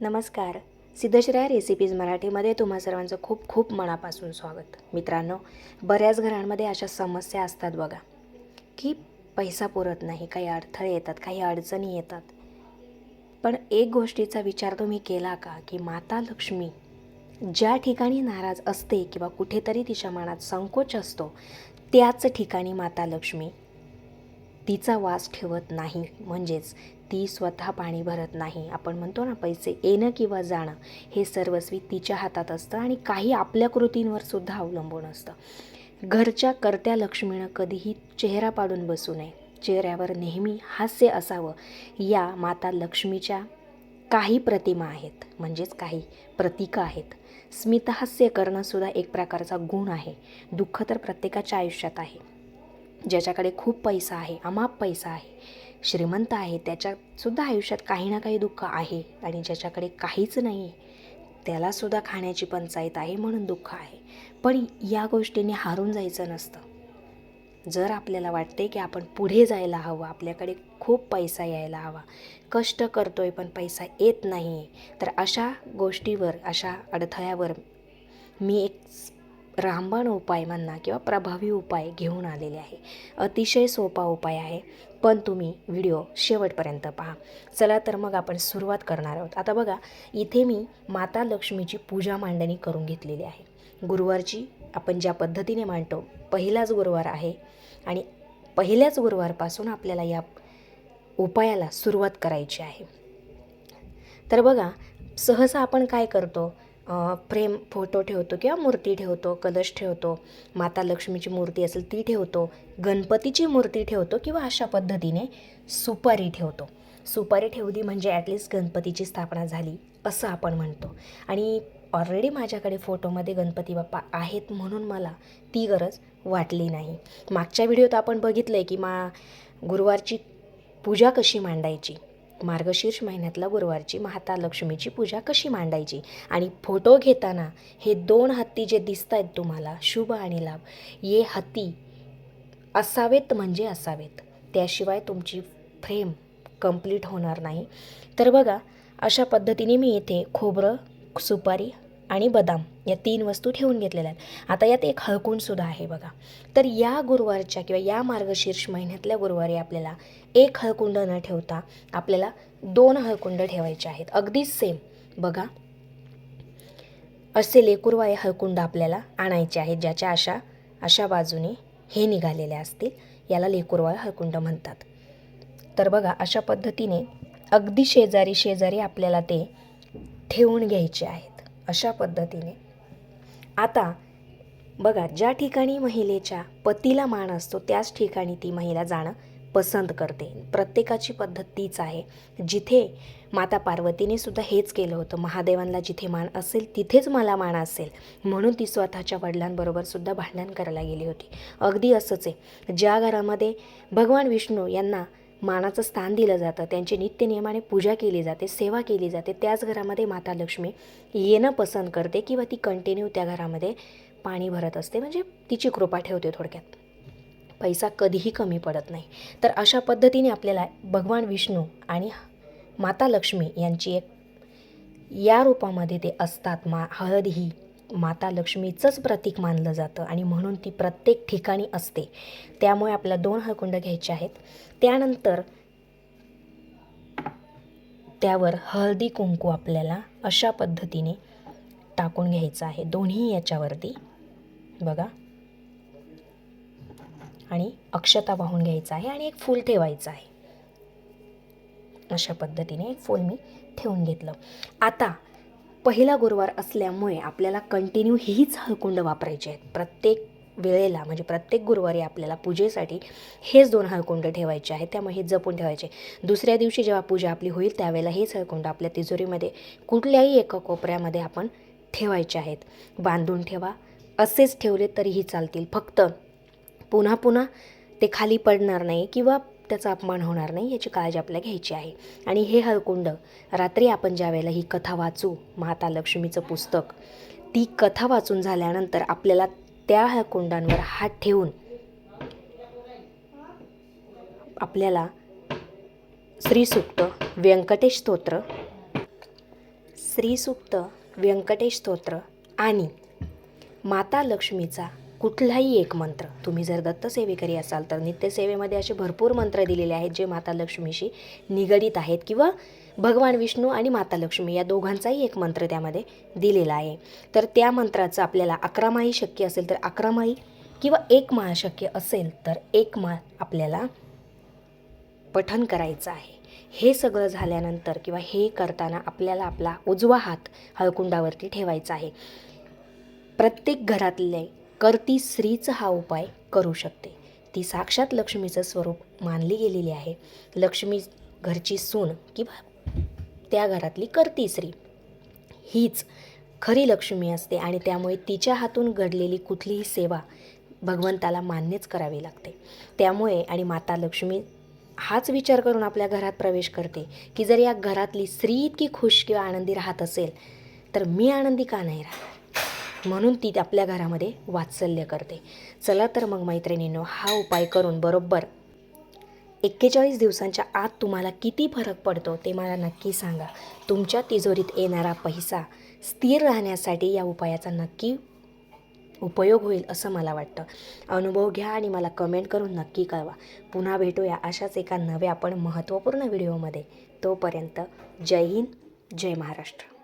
नमस्कार. सिद्धश्रेया रेसिपीज मराठीमध्ये तुम्हा सर्वांचं खूप खूप मनापासून स्वागत. मित्रांनो बऱ्याच घरांमध्ये अशा समस्या असतात बघा की पैसा पुरत नाही काही अडथळे येतात काही अडचणी येतात. पण एक गोष्टीचा विचार तुम्ही केला का की माता लक्ष्मी ज्या ठिकाणी नाराज असते किंवा कुठेतरी तिच्या मनात संकोच असतो त्याच ठिकाणी माता लक्ष्मी तिचा वास ठेवत नाही. म्हणजेच ती स्वतः पाणी भरत नाही. आपण म्हणतो ना पैसे येणं किंवा जाणं हे सर्वस्वी तिच्या हातात असतं आणि काही आपल्या कृतींवर सुद्धा अवलंबून असतं. घरच्या कर्त्या लक्ष्मीनं कधीही चेहरा पाडून बसू नये. चेहऱ्यावर नेहमी हास्य असावं. या माता लक्ष्मीच्या काही प्रतिमा आहेत. म्हणजेच काही प्रतीकं आहेत. स्मितहास्य करणंसुद्धा एक प्रकारचा गुण आहे. दुःख तर प्रत्येकाच्या आयुष्यात आहे. ज्याच्याकडे खूप पैसा आहे अमाप पैसा आहे श्रीमंत आहे त्याच्यासुद्धा आयुष्यात काही ना काही दुःख आहे आणि ज्याच्याकडे काहीच नाही आहे त्यालासुद्धा खाण्याची पंचायत आहे म्हणून दुःख आहे. पण या गोष्टीने हारून जायचं नसतं. जर आपल्याला वाटते की आपण पुढे जायला हवं आपल्याकडे खूप पैसा यायला हवा कष्ट करतो आहे पण पैसा येत नाही तर अशा गोष्टीवर अशा अडथळ्यावर मी एक रामबाण उपाय म्हणा किंवा प्रभावी उपाय घेऊन आलेले आहे. अतिशय सोपा उपाय आहे पण तुम्ही व्हिडिओ शेवटपर्यंत पहा. चला तर मग आपण सुरुवात करणार आहोत. आता बघा इथे मी माता लक्ष्मीची पूजा मांडणी करून घेतलेली आहे. गुरुवारची आपण ज्या पद्धतीने मांडतो पहिलाच गुरुवार आहे आणि पहिल्याच गुरुवारपासून आपल्याला या उपायाला सुरुवात करायची आहे. तर बघा सहसा आपण काय करतो फ्रेम फोटो ठेवतो किंवा मूर्ती ठेवतो कलश ठेवतो माता लक्ष्मीची मूर्ती असेल ती ठेवतो गणपतीची मूर्ती ठेवतो किंवा अशा पद्धतीने सुपारी ठेवतो. सुपारी ठेवली म्हणजे ॲटलिस्ट गणपतीची स्थापना झाली असं आपण म्हणतो. आणि ऑलरेडी माझ्याकडे फोटोमध्ये गणपती बाप्पा आहेत म्हणून मला ती गरज वाटली नाही. मागच्या व्हिडिओत आपण बघितलं आहे की मा गुरुवारची पूजा कशी मांडायची? मार्गशीर्ष महिन्यातला गुरुवारची माता लक्ष्मीची पूजा कशी मांडायची? आणि फोटो घेताना हे दोन हत्ती जे दिसत आहेत तुम्हाला शुभ आणि लाभ ये हत्ती असावेत म्हणजे असावेत. त्याशिवाय तुमची फ्रेम कंप्लीट होणार नाही. तर बघा अशा पद्धतीने मी इथे खोबरं सुपारी आणि बदाम या तीन वस्तू ठेवून घेतलेल्या आहेत. आता यात एक हळकुंडसुद्धा आहे बघा. तर या गुरुवारच्या किंवा या मार्गशीर्ष महिन्यातल्या गुरुवारी आपल्याला एक हळकुंड न ठेवता आपल्याला दोन हळकुंड ठेवायचे आहेत. अगदीच सेम बघा. असे लेकुरवाय हळकुंड आपल्याला आणायचे आहेत ज्याच्या अशा अशा बाजूने हे निघालेले असतील. याला लेकुरवाय हळकुंड म्हणतात. तर बघा अशा पद्धतीने अगदी शेजारी शेजारी आपल्याला ते ठेवून घ्यायचे आहेत. अशा पद्धतीने. आता बघा ज्या ठिकाणी महिलेच्या पतीला मान असतो त्याच ठिकाणी ती महिला जाणं पसंत करते. प्रत्येकाची पद्धत तीच आहे. जिथे माता पार्वतीने सुद्धा हेच केलं होतं महादेवांना जिथे मान असेल तिथेच मला मान असेल म्हणून ती स्वतःच्या वडिलांबरोबर सुद्धा भांडण करायला गेली होती. अगदी असंच आहे. ज्या घरामध्ये भगवान विष्णू यांना मानाचं स्थान दिलं जातं. त्यांची नित्यनियमाने पूजा केली जाते सेवा केली जाते. त्याच घरामध्ये माता लक्ष्मी येणं पसंत करते किंवा ती कंटिन्यू त्या घरामध्ये पाणी भरत असते. म्हणजे तिची कृपा ठेवते थोडक्यात. पैसा कधीही कमी पडत नाही. तर अशा पद्धतीने आपल्याला भगवान विष्णू आणि माता लक्ष्मी यांची एक या रूपामध्ये ते असतात. मा हळद ही माता लक्ष्मीचंच प्रतीक मानलं जातं आणि म्हणून ती प्रत्येक ठिकाणी असते. त्यामुळे आपल्याला दोन हळकुंड घ्यायचे आहेत. त्यानंतर त्यावर हळदी कुंकू आपल्याला अशा पद्धतीने टाकून घ्यायचं आहे. दोन्ही याच्यावरती बघा. आणि अक्षता वाहून घ्यायचं आहे आणि एक फूल ठेवायचं आहे. अशा पद्धतीने एक फूल मी ठेवून घेतलं. आता पहिला गुरुवार असल्यामुळे आपल्याला कंटिन्यू हीच हळकुंड वापरायची आहेत प्रत्येक वेळेला म्हणजे प्रत्येक गुरुवारी आपल्याला पूजेसाठी हेच दोन हळकुंड ठेवायचे आहेत. त्यामुळे हे जपून ठेवायचे. दुसऱ्या दिवशी जेव्हा पूजा आपली होईल त्यावेळेला हेच हळकुंड आपल्या तिजोरीमध्ये कुठल्याही एका कोपऱ्यामध्ये आपण ठेवायचे आहेत. बांधून ठेवा. असेच ठेवले तरीही चालतील. फक्त पुन्हा पुन्हा ते खाली पडणार नाही किंवा त्याचा अपमान होणार नाही याची काळजी आपल्याला घ्यायची आहे. आणि हे हळकुंड रात्री आपण ज्या वेळेला ही कथा वाचू माता लक्ष्मीचं पुस्तक ती कथा वाचून झाल्यानंतर आपल्याला त्या हळकुंडांवर हात ठेवून आपल्याला श्रीसुक्त व्यंकटेश स्तोत्र श्रीसुक्त व्यंकटेश स्तोत्र आणि माता लक्ष्मीचा कुठलाही एक मंत्र तुम्ही जर दत्तसेवेकरी असाल तर नित्यसेवेमध्ये असे भरपूर मंत्र दिलेले आहेत जे माता लक्ष्मीशी निगडीत आहेत किंवा भगवान विष्णू आणि माता लक्ष्मी या दोघांचाही एक मंत्र त्यामध्ये दिलेला आहे. तर त्या मंत्राचं आपल्याला अकरा शक्य असेल तर अकरा किंवा एक माळ शक्य असेल तर एक मा आपल्याला पठन करायचं आहे. हे सगळं झाल्यानंतर किंवा हे करताना आपल्याला आपला उजवा हात हळकुंडावरती ठेवायचा आहे. प्रत्येक घरातले करती स्त्रीच हा उपाय करू शकते. ती साक्षात लक्ष्मीचं स्वरूप मानली गेलेली आहे. लक्ष्मी घरची सून किंवा त्या घरातली करती स्त्री. हीच खरी लक्ष्मी असते आणि त्यामुळे तिच्या हातून घडलेली कुठलीही सेवा भगवंताला मान्यच करावी लागते. त्यामुळे आणि माता लक्ष्मी हाच विचार करून आपल्या घरात प्रवेश करते की जर या घरातली स्त्री इतकी खुश किंवा आनंदी राहत असेल तर मी आनंदी का नाही राहत म्हणून ती आपल्या घरामध्ये वात्सल्य करते. चला तर मग मैत्रिणींनो हा उपाय करून बरोबर एक्केचाळीस दिवसांच्या आत तुम्हाला किती फरक पडतो ते मला नक्की सांगा. तुमच्या तिजोरीत येणारा पैसा स्थिर राहण्यासाठी या उपायाचा नक्की उपयोग होईल असं मला वाटतं. अनुभव घ्या आणि मला कमेंट करून नक्की कळवा. पुन्हा भेटूया अशाच एका नव्या पण महत्त्वपूर्ण व्हिडिओमध्ये. तोपर्यंत जय हिंद जय महाराष्ट्र.